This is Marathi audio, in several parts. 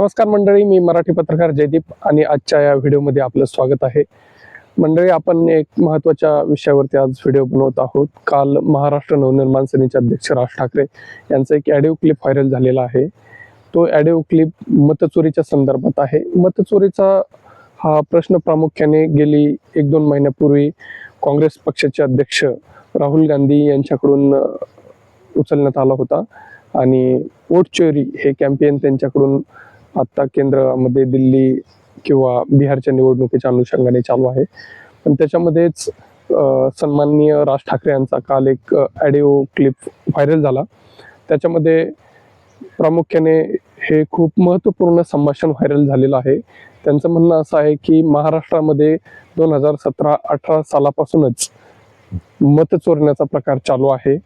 नमस्कार मंडळी मी मराठी पत्रकार जयदीप आणि आजच्या या व्हिडिओमध्ये आपलं स्वागत आहे. मंडळी आपण एक महत्त्वाच्या विषयावरती आज व्हिडिओ बनवत आहोत. काल महाराष्ट्र नवनिर्माण सेनेचे अध्यक्ष राज ठाकरे यांचा एक ॲडिओ क्लिप व्हायरल झालेला आहे. तो ॲडिओ क्लिप मतचोरीच्या संदर्भात आहे. मतचोरीचा हा प्रश्न प्रामुख्याने गेली एक दोन महिन्यापूर्वी काँग्रेस पक्षाचे अध्यक्ष राहुल गांधी यांच्याकडून उचलण्यात आला होता. आणि वोट चोरी हे कॅम्पेन त्यांच्याकडून आत्ता केंद्रामध्ये दिल्ली किंवा बिहारच्या निवडणुकीच्या अनुषंगाने चालू आहे. पण त्याच्यामध्येच सन्माननीय राज ठाकरे यांचा काल एक ॲडिओ क्लिप व्हायरल झाला. त्याच्यामध्ये प्रामुख्याने हे खूप महत्त्वपूर्ण संभाषण व्हायरल झालेलं आहे. त्यांचं म्हणणं असं आहे की महाराष्ट्रामध्ये दोन हजार सतरा अठरा सालापासूनच मत चोरण्याचा प्रकार चालू आहे.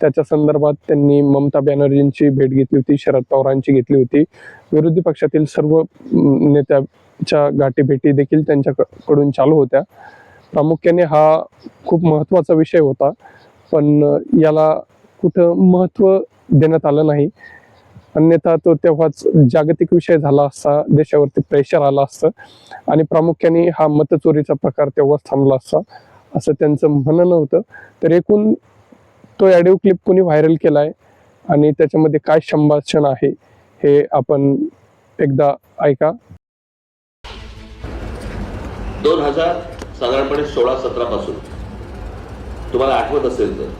त्याच्या संदर्भात त्यांनी ममता बॅनर्जींची भेट घेतली होती शरद पवारांची घेतली होती. विरोधी पक्षातील सर्व नेत्याच्या गाठीभेटी देखील त्यांच्याकडून चालू होत्या. प्रामुख्याने हा खूप महत्त्वाचा विषय होता पण याला कुठं महत्त्व देण्यात आलं नाही. अन्यथा तो तेव्हाच जागतिक विषय झाला असता देशावरती प्रेशर आला असतं. आणि प्रामुख्याने हा मतचोरीचा प्रकार तेव्हाच थांबला असता. असं त्यांचं म्हणणं होतं तर एकूण तो ॲडिओ क्लिप कोणी व्हायरल केलाय आणि त्याच्यामध्ये काय संभाषण आहे हे आपण एकदा ऐका. दोन हजार साधारणपणे सोळा सतरा पासून. तुम्हाला आठवत असेल तर.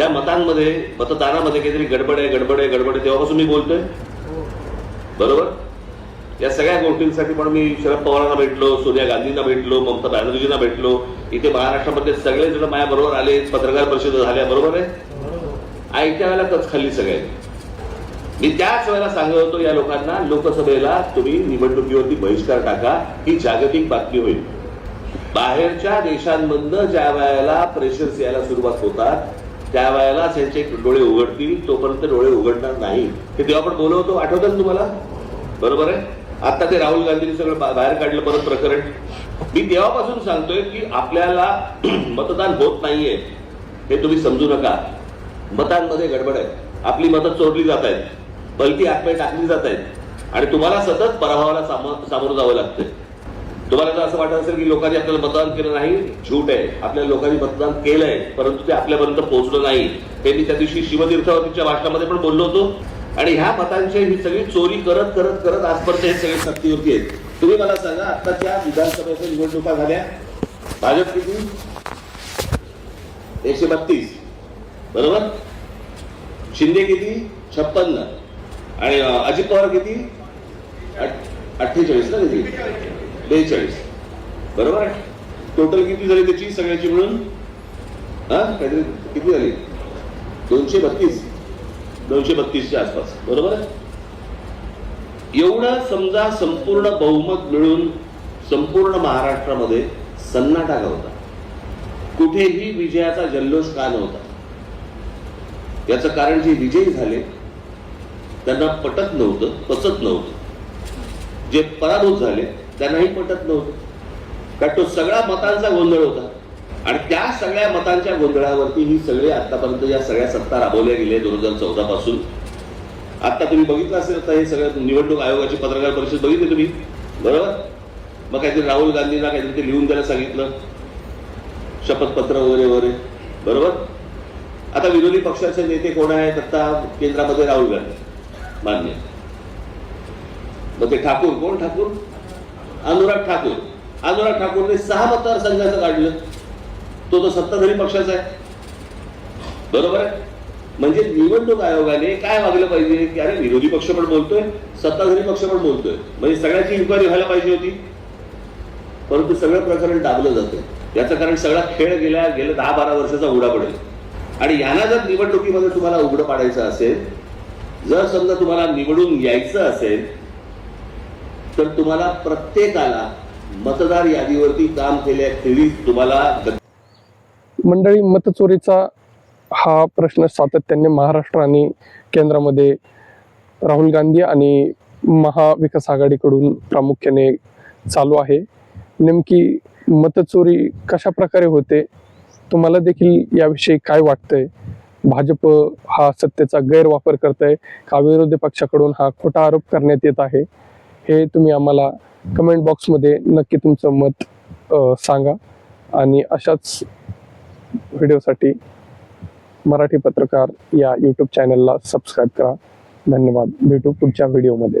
या मतांमध्ये मतदानामध्ये काहीतरी गडबड आहे गडबड आहे गडबड आहे तेव्हापासून मी बोलतोय. बरोबर? या सगळ्या गोष्टींसाठी पण मी शरद पवारांना भेटलो सोनिया गांधींना भेटलो ममता बॅनर्जींना भेटलो. इथे महाराष्ट्रामध्ये सगळे जण माझ्या बरोबर आले पत्रकार परिषद झाल्या बरोबर आहे? ऐकत्या वेळेला कच खाल्ली सगळ्यांनी मी त्याच वेळेला सांगत होतो या लोकांना लोकसभेला तुम्ही निवडणुकीवरती बहिष्कार टाका ही जागतिक बातमी होईल. बाहेरच्या देशांमधनं ज्या वेळेला प्रेशर्स यायला सुरुवात होतात त्यावेळेला त्यांचे डोळे उघडतील तोपर्यंत डोळे उघडणार नाही. हे तेव्हा आपण बोलवतो आठवतं ना तुम्हाला? बरोबर आहे? आता ते राहुल गांधींनी सगळं बाहेर काढलं परत प्रकरण. मी तेव्हापासून सांगतोय की आपल्याला मतदान होत नाहीये हे तुम्ही समजू नका. मतांमध्ये गडबड आहे. आपली मतं चोरली जात आहेत. पलती आत्मे टाकली जात आहेत. आणि तुम्हाला सतत पराभवाला सामोरं जावं लागतंय. तुम्हाला जर असं वाटत असेल की लोकांनी आपल्याला मतदान केलं नाही झूट आहे. आपल्या लोकांनी मतदान केलंय परंतु ते आपल्यापर्यंत पोहोचलं नाही. हे मी त्या दिवशी शिवतीर्थावरतीच्या भाषणामध्ये पण बोललो होतो. आणि ह्या मतांची ही सगळी चोरी करत करत करत आजपर्यंत हे सगळे सत्तेवरती आहेत. तुम्ही मला सांगा आताच्या विधानसभेच्या निवडणुका झाल्या. भाजप किती? एकशे बत्तीस. बरोबर? शिंदे किती? छप्पन्न. आणि अजित पवार किती? अठ्ठेचाळीस ना किती बेचाळीस. बरोबर? टोटल किती झाली त्याची सगळ्याची मिळून? हा काहीतरी किती झाली? दोनशे बत्तीस. दोनशे बत्तीसच्या आसपास. बरोबर आहे? एवढं समजा संपूर्ण बहुमत मिळून संपूर्ण महाराष्ट्रामध्ये सन्नाटा होता कुठेही विजयाचा जल्लोष का नव्हता? याचं कारण जे विजयी झाले त्यांना पटत नव्हतं पचत नव्हतं. जे पराभूत झाले त्यांनाही पटत नव्हतं. कारण तो सगळा मतांचा गोंधळ होता. आणि त्या सगळ्या मतांच्या गोंधळावरती ही सगळी आतापर्यंत या सगळ्या सत्ता राबवल्या गेल्या दोन हजार चौदा पासून आता तुम्ही बघितलं असेल आता हे सगळं निवडणूक आयोगाची पत्रकार परिषद बघितली तुम्ही? बरोबर? मग काहीतरी राहुल गांधींना काहीतरी ते लिहून द्यायला सांगितलं. शपथपत्र वगैरे वगैरे. बरोबर? आता विरोधी पक्षाचे नेते कोण आहेत? आता केंद्रामध्ये राहुल गांधी. मान्य. मग ते ठाकूर कोण ठाकूर? अनुराग ठाकूर. अनुराग ठाकूरने सहा मतदारसंघाचं काढलं. तो तो सत्ताधारी पक्षाचा आहे. बरोबर आहे? म्हणजे निवडणूक आयोगाने काय वागलं पाहिजे? की अरे विरोधी पक्ष पण बोलतोय सत्ताधारी पक्ष पण बोलतोय. म्हणजे सगळ्याची इन्क्वायरी व्हायला पाहिजे होती. परंतु सगळं प्रकरण दाबलं जातं याचं कारण सगळा खेळ गेल्या गेल्या दहा बारा वर्षाचा उघडा पडेल. आणि यांना जर निवडणुकीमध्ये तुम्हाला उघडं पाडायचं असेल जर समजा तुम्हाला निवडून यायचं असेल तर तुम्हाला प्रत्येकाला मतदार यादीवरती काम केल्या खेरीज तुम्हाला मंडळी मतचोरीचा हा प्रश्न सातत्याने महाराष्ट्र आणि केंद्रामध्ये राहुल गांधी आणि महाविकास आघाडीकडून प्रामुख्याने चालू आहे. नेमकी मतचोरी कशा प्रकारे होते? तुम्हाला देखील याविषयी काय वाटतंय? भाजप हा सत्तेचा गैरवापर करत आहे का? विरोधी पक्षाकडून हा खोटा आरोप करण्यात येत आहे? हे तुम्ही आम्हाला कमेंट बॉक्समध्ये नक्की तुमचं मत सांगा. आणि अशाच व्हिडिओसाठी मराठी पत्रकार या यूट्यूब चॅनलला सबस्क्राईब करा. धन्यवाद. भेटू पुढच्या व्हिडिओमध्ये